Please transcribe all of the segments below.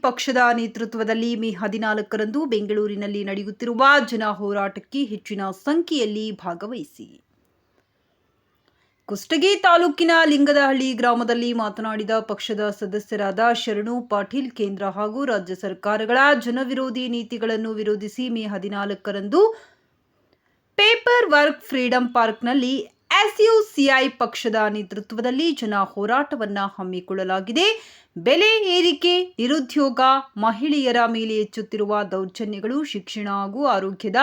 ಪಕ್ಷದ ನೇತೃತ್ವದಲ್ಲಿ ಮೇ ಹದಿನಾಲ್ಕರಂದು ಬೆಂಗಳೂರಿನಲ್ಲಿ ನಡೆಯುತ್ತಿರುವ ಜನ ಹೋರಾಟಕ್ಕೆ ಹೆಚ್ಚಿನ ಸಂಖ್ಯೆಯಲ್ಲಿ ಭಾಗವಹಿಸಿ. ಕುಷ್ಟಗಿ ತಾಲೂಕಿನ ಲಿಂಗದಹಳ್ಳಿ ಗ್ರಾಮದಲ್ಲಿ ಮಾತನಾಡಿದ ಪಕ್ಷದ ಸದಸ್ಯರಾದ ಶರಣು ಪಾಟೀಲ್, ಕೇಂದ್ರ ಹಾಗೂ ರಾಜ್ಯ ಸರ್ಕಾರಗಳ ಜನವಿರೋಧಿ ನೀತಿಗಳನ್ನು ವಿರೋಧಿಸಿ ಮೇ ಹದಿನಾಲ್ಕರಂದು ಪೇಪರ್ ವರ್ಕ್ ಫ್ರೀಡಂ ಪಾರ್ಕ್ನಲ್ಲಿ ಎಸ್ಯುಸಿಐ ಪಕ್ಷದ ನೇತೃತ್ವದಲ್ಲಿ ಜನ ಹೋರಾಟವನ್ನು ಹಮ್ಮಿಕೊಳ್ಳಲಾಗಿದೆ. ಬೆಲೆ ಏರಿಕೆ, ನಿರುದ್ಯೋಗ, ಮಹಿಳೆಯರ ಮೇಲೆ ಹೆಚ್ಚುತ್ತಿರುವ ದೌರ್ಜನ್ಯಗಳು ಶಿಕ್ಷಣ ಹಾಗೂ ಆರೋಗ್ಯದ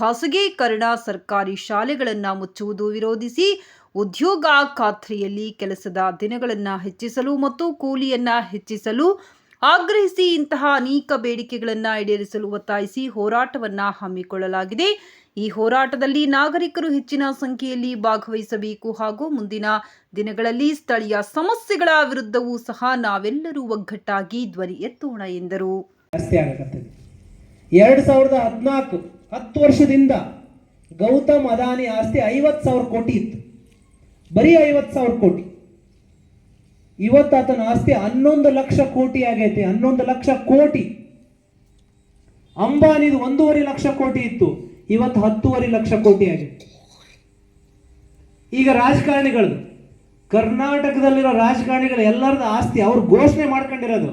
ಖಾಸಗೀಕರಣ, ಸರ್ಕಾರಿ ಶಾಲೆಗಳನ್ನು ಮುಚ್ಚುವುದು ವಿರೋಧಿಸಿ ಉದ್ಯೋಗ ಖಾತ್ರಿಯಲ್ಲಿ ಕೆಲಸದ ದಿನಗಳನ್ನು ಹೆಚ್ಚಿಸಲು ಮತ್ತು ಕೂಲಿಯನ್ನ ಹೆಚ್ಚಿಸಲು ಆಗ್ರಹಿಸಿ ಇಂತಹ ಅನೇಕ ಬೇಡಿಕೆಗಳನ್ನು ಈಡೇರಿಸಲು ಒತ್ತಾಯಿಸಿ ಹೋರಾಟವನ್ನು ಹಮ್ಮಿಕೊಳ್ಳಲಾಗಿದೆ. ಈ ಹೋರಾಟದಲ್ಲಿ ನಾಗರಿಕರು ಹೆಚ್ಚಿನ ಸಂಖ್ಯೆಯಲ್ಲಿ ಭಾಗವಹಿಸಬೇಕು ಹಾಗೂ ಮುಂದಿನ ದಿನಗಳಲ್ಲಿ ಸ್ಥಳೀಯ ಸಮಸ್ಯೆಗಳ ವಿರುದ್ಧವೂ ಸಹ ನಾವೆಲ್ಲರೂ ಒಗ್ಗಟ್ಟಾಗಿ ಧ್ವನಿ ಎತ್ತೋಣ ಎಂದರು. ಎರಡು ಸಾವಿರದ ಹದಿನಾಲ್ಕು, ಹತ್ತು ವರ್ಷದಿಂದ ಗೌತಮ್ ಅದಾನಿ ಆಸ್ತಿ ಐವತ್ತು ಸಾವಿರ ಕೋಟಿ ಇತ್ತು. ಬರೀ ಐವತ್ತು ಸಾವಿರ ಕೋಟಿ. ಇವತ್ತು ಆತನ ಆಸ್ತಿ ಹನ್ನೊಂದು ಲಕ್ಷ ಕೋಟಿ ಆಗೈತೆ, ಹನ್ನೊಂದು ಲಕ್ಷ ಕೋಟಿ. ಅಂಬಾನಿದು ಒಂದೂವರೆ ಲಕ್ಷ ಕೋಟಿ ಇತ್ತು. ಇವತ್ತು ಹತ್ತೂವರೆ ಲಕ್ಷ ಕೋಟಿ ಆಗಿದೆ. ಈಗ ರಾಜಕಾರಣಿಗಳದು, ಕರ್ನಾಟಕದಲ್ಲಿರೋ ರಾಜಕಾರಣಿಗಳು ಎಲ್ಲರದ ಆಸ್ತಿ ಅವ್ರು ಘೋಷಣೆ ಮಾಡ್ಕೊಂಡಿರೋದು.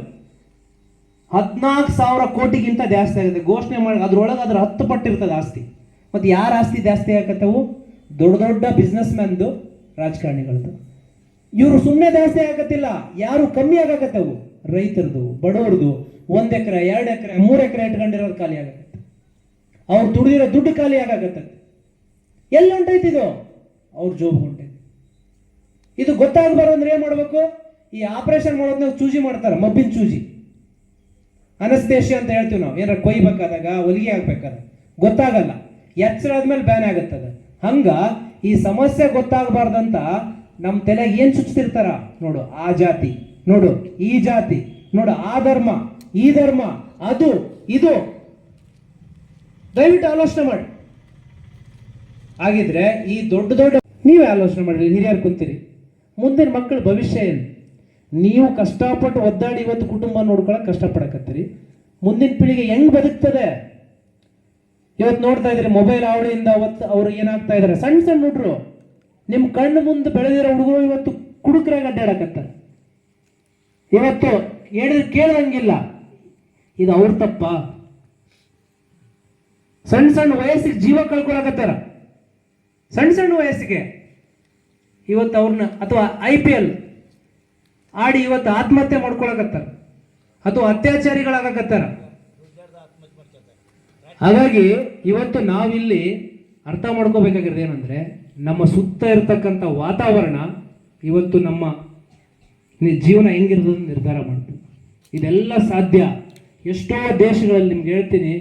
ಹದಿನಾಲ್ಕು ಸಾವಿರ ಕೋಟಿಗಿಂತ ಜಾಸ್ತಿ ಆಗುತ್ತೆ ಘೋಷಣೆ ಮಾಡಿ, ಅದ್ರೊಳಗೆ ಅದ್ರ ಹತ್ತು ಪಟ್ಟಿರ್ತದೆ ಆಸ್ತಿ. ಮತ್ತು ಯಾರ ಆಸ್ತಿ ಜಾಸ್ತಿ ಆಗತ್ತವು? ದೊಡ್ಡ ದೊಡ್ಡ ಬಿಸ್ನೆಸ್ ಮ್ಯಾನ್ದು ರಾಜಕಾರಣಿಗಳದ್ದು ಇವರು ಸುಮ್ಮನೆ ಜಾಸ್ತಿ ಆಗತ್ತಿಲ್ಲ, ಯಾರು ಕಮ್ಮಿ ಆಗಕತ್ತವು ರೈತರದು, ಬಡವರದು. ಒಂದು ಎಕರೆ, ಎರಡು ಎಕರೆ, ಮೂರು ಎಕರೆ ಇಟ್ಕೊಂಡಿರೋದು ಖಾಲಿ ಆಗತ್ತೆ. ಅವ್ರು ದುಡಿದಿರೋ ದುಡ್ಡು ಖಾಲಿ ಆಗಾಕತ್ತೈತೆ ಎಲ್ಲಿ ಹೊಂಟೈತಿ ಇದು? ಅವ್ರ ಜೋಬ್ ಹೊಂಟೈತಿ. ಇದು ಗೊತ್ತಾಗಬಾರ್ದು ಅಂದ್ರೆ ಏನು ಮಾಡಬೇಕು? ಈ ಆಪರೇಷನ್ ಮಾಡೋದನ್ನ ಚೂಜಿ ಮಾಡ್ತಾರೆ, ಮಬ್ಬಿನ ಚೂಜಿ. ಅನಸ್ತೇಶಿ ಅಂತ ಹೇಳ್ತೀವಿ ನಾವು. ಏನಾರ ಕೊಯ್ಬೇಕಾದಾಗ, ಹೊಲಿಗೆ ಆಗ್ಬೇಕಾದ ಗೊತ್ತಾಗಲ್ಲ. ಎಚ್ಚರ ಆದ್ಮೇಲೆ ಬ್ಯಾನ್ ಆಗುತ್ತದ ಹಂಗ ಈ ಸಮಸ್ಯೆ ಗೊತ್ತಾಗಬಾರ್ದಂತ ನಮ್ಮ ತಲೆಗೆ ಏನ್ ಚುಚ್ತಿರ್ತಾರ? ನೋಡು, ಆ ಜಾತಿ. ನೋಡು, ಈ ಜಾತಿ. ನೋಡು, ಆ ಧರ್ಮ. ಈ ಧರ್ಮ. ಅದು, ಇದು. ದಯವಿಟ್ಟು ಆಲೋಚನೆ ಮಾಡಿ. ಹಾಗಿದ್ರೆ ಈ ದೊಡ್ಡ ದೊಡ್ಡ ನೀವೇ ಆಲೋಚನೆ ಮಾಡಿ ಹಿರಿಯರು ಕುಂತೀರಿ. ಮುಂದಿನ ಮಕ್ಕಳ ಭವಿಷ್ಯ ಏನು? ನೀವು ಕಷ್ಟಪಟ್ಟು ಒದ್ದಾಡಿ ಇವತ್ತು ಕುಟುಂಬ ನೋಡ್ಕೊಳಕ್ ಕಷ್ಟಪಡಕತ್ತೀರಿ. ಮುಂದಿನ ಪೀಳಿಗೆ ಹೆಂಗ್ ಬದುಕ್ತದೆ? ಇವತ್ತು ನೋಡ್ತಾ ಇದ್ರಿ ಮೊಬೈಲ್ ಆವಳಿಯಿಂದ ಅವತ್ತು ಅವ್ರು ಏನಾಗ್ತಾ ಇದಾರೆ. ಸಣ್ಣ ಸಣ್ಣ ಹುಡುಗರು ನಿಮ್ಮ ಕಣ್ಣು ಮುಂದೆ ಬೆಳೆದಿರೋ ಹುಡುಗರು ಇವತ್ತು ಕುಡುಕರಾಗಿ ಅಡ್ಡಾಡಕತ್ತಾರೆ. ಇವತ್ತು ಹೇಳಿದ್ರೆ ಕೇಳಂಗಿಲ್ಲ. ಇದು ಅವ್ರ ತಪ್ಪ. ಸಣ್ಣ ಸಣ್ಣ ವಯಸ್ಸಿಗೆ ಜೀವ ಕಳ್ಕೊಳಕತ್ತಾರ. ಸಣ್ಣ ಸಣ್ಣ ವಯಸ್ಸಿಗೆ ಇವತ್ತು ಅವ್ರನ್ನ ಅಥವಾ ಐ ಪಿ ಎಲ್ ಆಡಿ ಇವತ್ತು ಆತ್ಮಹತ್ಯೆ ಮಾಡ್ಕೊಳಕತ್ತಾರ. ಅಥವಾ ಅತ್ಯಾಚಾರಿಗಳಾಗಕತ್ತಾರ. ಹಾಗಾಗಿ ಇವತ್ತು ನಾವಿಲ್ಲಿ ಅರ್ಥ ಮಾಡ್ಕೋಬೇಕಾಗಿರೋದು ಏನಂದ್ರೆ, ನಮ್ಮ ಸುತ್ತ ಇರತಕ್ಕಂಥ ವಾತಾವರಣ ಇವತ್ತು ನಮ್ಮ ಜೀವನ ಹೆಂಗಿರೋದು ನಿರ್ಧಾರ ಮಾಡ್ತೀವಿ ಇದೆಲ್ಲ ಸಾಧ್ಯ. ಎಷ್ಟೋ ದೇಶಗಳಲ್ಲಿ ನಿಮ್ಗೆ ಹೇಳ್ತೀನಿ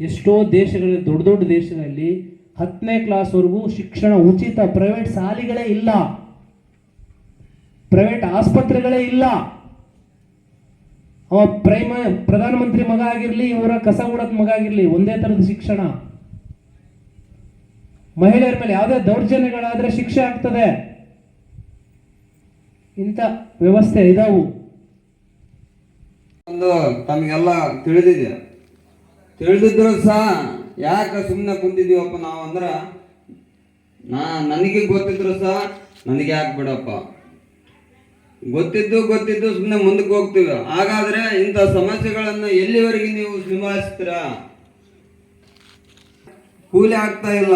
ಎಷ್ಟೋ ದೇಶಗಳಲ್ಲಿ, ದೊಡ್ಡ ದೊಡ್ಡ ದೇಶದಲ್ಲಿ ಹತ್ತನೇ ಕ್ಲಾಸ್ವರೆಗೂ ಶಿಕ್ಷಣ ಉಚಿತ ಪ್ರೈವೇಟ್ ಶಾಲೆಗಳೇ ಇಲ್ಲ. ಪ್ರೈವೇಟ್ ಆಸ್ಪತ್ರೆಗಳೇ ಇಲ್ಲ. ಅವ ಪ್ರೈಮ, ಪ್ರಧಾನಮಂತ್ರಿ ಮಗ ಆಗಿರಲಿ, ಇವರ ಕಸ ಗುಡದ ಮಗ ಆಗಿರಲಿ, ಒಂದೇ ಥರದ ಶಿಕ್ಷಣ. ಮಹಿಳೆಯರ ಮೇಲೆ ಯಾವುದೇ ದೌರ್ಜನ್ಯಗಳಾದರೆ ಶಿಕ್ಷೆ ಆಗ್ತದೆ. ಇಂಥ ವ್ಯವಸ್ಥೆ ಇದಾವು. ಒಂದು ತಮಗೆಲ್ಲ ತಿಳಿದಿದೆ. ತಿಳಿದಿದ್ರು ಸಹ ಯಾಕೆ ಸುಮ್ಮನೆ ಕುಂತಿದೀವಪ್ಪ ನಾವು ಅಂದ್ರೆ, ನಾ ನನಗೆ ಗೊತ್ತಿದ್ರು ಸಹ ನನಗೆ ಯಾಕೆ ಬಿಡಪ್ಪ. ಗೊತ್ತಿದ್ದು ಗೊತ್ತಿದ್ದು ಸುಮ್ಮನೆ ಮುಂದಕ್ಕೆ ಹೋಗ್ತೀವಿ. ಹಾಗಾದ್ರೆ ಇಂಥ ಸಮಸ್ಯೆಗಳನ್ನು ಎಲ್ಲಿವರೆಗೆ ನೀವು ನಿಭಾಯಿಸ್ತೀರಾ? ಕೂಲಿ ಆಗ್ತಾ ಇಲ್ಲ.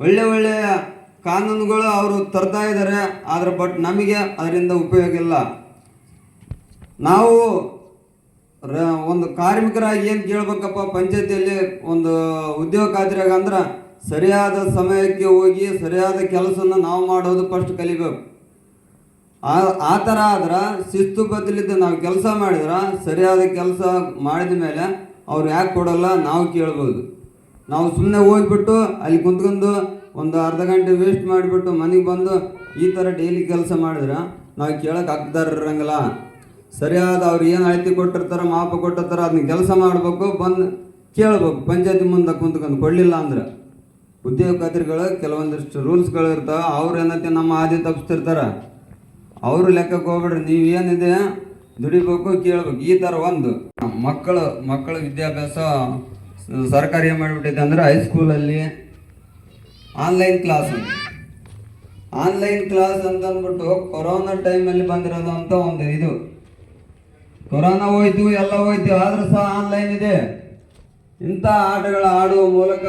ಒಳ್ಳೆ ಒಳ್ಳೆಯ ಕಾನೂನುಗಳು ಅವರು ತರ್ತಾ ಇದ್ದಾರೆ ಆದ್ರೆ ಬಟ್ ನಮಗೆ ಅದರಿಂದ ಉಪಯೋಗ ಇಲ್ಲ. ನಾವು ಒಂದು ಕಾರ್ಮಿಕರಾಗಿ ಏನು ಕೇಳ್ಬೇಕಪ್ಪ ಪಂಚಾಯತಿಯಲ್ಲಿ? ಒಂದು ಉದ್ಯೋಗ ಖಾತ್ರಿಯಾಗ ಅಂದ್ರೆ ಸರಿಯಾದ ಸಮಯಕ್ಕೆ ಹೋಗಿ ಸರಿಯಾದ ಕೆಲಸನ ನಾವು ಮಾಡೋದು ಫಸ್ಟ್ ಕಲಿಬೇಕು. ಆ ಥರ ಆದ್ರೆ ಶಿಸ್ತು ಬದಲಿದ್ದ ನಾವು ಕೆಲಸ ಮಾಡಿದ್ರೆ ಸರಿಯಾದ ಕೆಲಸ ಮಾಡಿದ ಮೇಲೆ ಅವ್ರು ಯಾಕೆ ಕೊಡಲ್ಲ ನಾವು ಕೇಳ್ಬೋದು. ನಾವು ಸುಮ್ಮನೆ ಹೋಗ್ಬಿಟ್ಟು ಅಲ್ಲಿ ಕುಂತ್ಕೊಂಡು ಒಂದು ಅರ್ಧ ಗಂಟೆ ವೇಸ್ಟ್ ಮಾಡಿಬಿಟ್ಟು ಮನೆಗೆ ಬಂದು ಈ ಥರ ಡೈಲಿ ಕೆಲಸ ಮಾಡಿದ್ರೆ ನಾವು ಕೇಳೋಕೆ ಇರಂಗಿಲ್ಲ. ಸರಿಯಾದ ಅವ್ರು ಏನು ಅಳತಿ ಕೊಟ್ಟಿರ್ತಾರ, ಮಾಪ ಕೊಟ್ಟಿರ್ತಾರ ಅದನ್ನ ಕೆಲಸ ಮಾಡಬೇಕು, ಬಂದು ಕೇಳ್ಬೇಕು. ಪಂಚಾಯತಿ ಮುಂದೆ ಕುಂತ್ಕೊಂಡು ಕೊಡಲಿಲ್ಲ ಅಂದ್ರೆ. ಉದ್ಯೋಗ ಖಾತ್ರಿಗಳು ಕೆಲವೊಂದಿಷ್ಟು ರೂಲ್ಸ್ಗಳು ಇರ್ತಾವೆ, ಅವ್ರು ಏನತ್ತೆ ನಮ್ಮ ಆದಿ ತಪ್ಪಿಸ್ತಿರ್ತಾರೆ ಅವರು ಲೆಕ್ಕಕ್ಕೆ ಹೋಗ್ಬೇಡ್ರಿ, ನೀವು ಏನಿದೆ ದುಡಿಬೇಕು, ಕೇಳ್ಬೇಕು. ಈ ಥರ ಒಂದು. ಮಕ್ಕಳು, ಮಕ್ಕಳ ವಿದ್ಯಾಭ್ಯಾಸ ಸರ್ಕಾರಿ ಏನು ಮಾಡಿಬಿಟ್ಟಿದೆ ಅಂದರೆ ಹೈಸ್ಕೂಲಲ್ಲಿ ಆನ್ಲೈನ್ ಕ್ಲಾಸ್ ಆನ್ಲೈನ್ ಕ್ಲಾಸ್ ಅಂತ ಅಂದ್ಬಿಟ್ಟು ಕೊರೋನಾ ಟೈಮಲ್ಲಿ ಬಂದಿರೋದು ಅಂತ ಒಂದು ಇದು. ಕೊರೋನಾ ಹೋಯ್ತು, ಎಲ್ಲ ಹೋಯ್ತು, ಆದರೂ ಸಹ ಆನ್ಲೈನ್ ಇದೆ. ಇಂಥ ಆಟಗಳ ಆಡುವ ಮೂಲಕ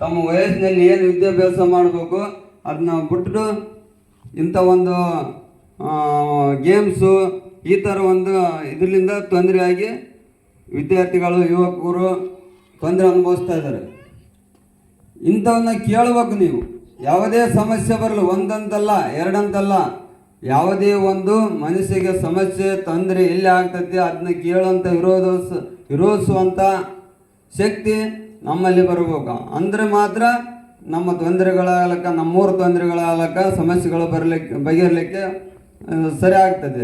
ತಮ್ಮ ವಯಸ್ಸಿನಲ್ಲಿ ಏನು ವಿದ್ಯಾಭ್ಯಾಸ ಮಾಡಬೇಕು ಅದನ್ನ ಬಿಟ್ಟು ಇಂಥ ಒಂದು ಗೇಮ್ಸು ಈ ಥರ ಒಂದು ಇದರಿಂದ ತೊಂದರೆಯಾಗಿ ವಿದ್ಯಾರ್ಥಿಗಳು, ಯುವಕರು ತೊಂದರೆ ಅನುಭವಿಸ್ತಾ ಇದ್ದಾರೆ. ಇಂಥವನ್ನ ಕೇಳಬೇಕು ನೀವು. ಯಾವುದೇ ಸಮಸ್ಯೆ ಬರಲು, ಒಂದಂತಲ್ಲ, ಎರಡಂತಲ್ಲ ಯಾವುದೇ ಒಂದು ಮನಸ್ಸಿಗೆ ಸಮಸ್ಯೆ, ತೊಂದರೆ ಎಲ್ಲಿ ಆಗ್ತೈತಿ ಅದನ್ನ ಕೇಳುವಂಥ ವಿರೋಧ ವಿರೋಧಿಸುವಂಥ ಶಕ್ತಿ ನಮ್ಮಲ್ಲಿ ಬರಬೇಕು. ಅಂದರೆ ಮಾತ್ರ ನಮ್ಮ ತೊಂದರೆಗಳಾಗಲಕ್ಕ, ನಮ್ಮೂರ ತೊಂದರೆಗಳಾಗಲಕ್ಕ ಸಮಸ್ಯೆಗಳು ಬರಲಿಕ್ಕೆ ಬಗೆಹರಲಿಕ್ಕೆ ಸರಿ ಆಗ್ತದೆ.